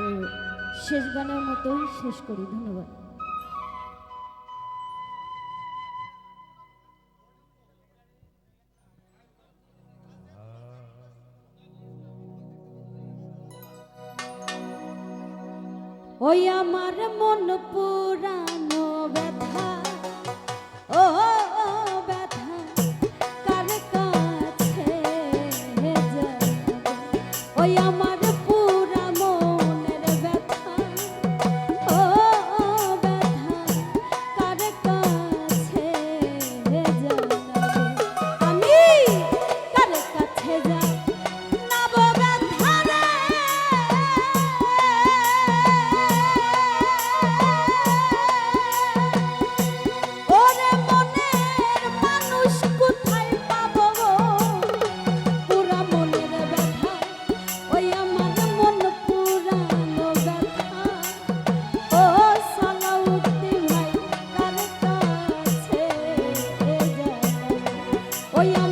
তো শেষ গানের মতোই শেষ করি, ধন্যবাদ। ওই আমার মন পুরানো ব্যথা, ও ব্যথা, কার কাছে ওই আমার Oh yeah.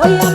Hola.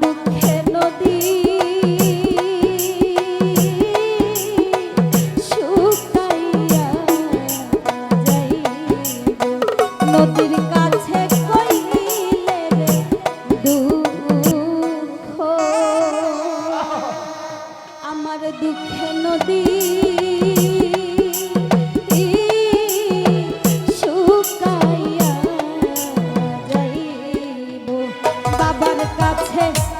thank you. বাবার কাছে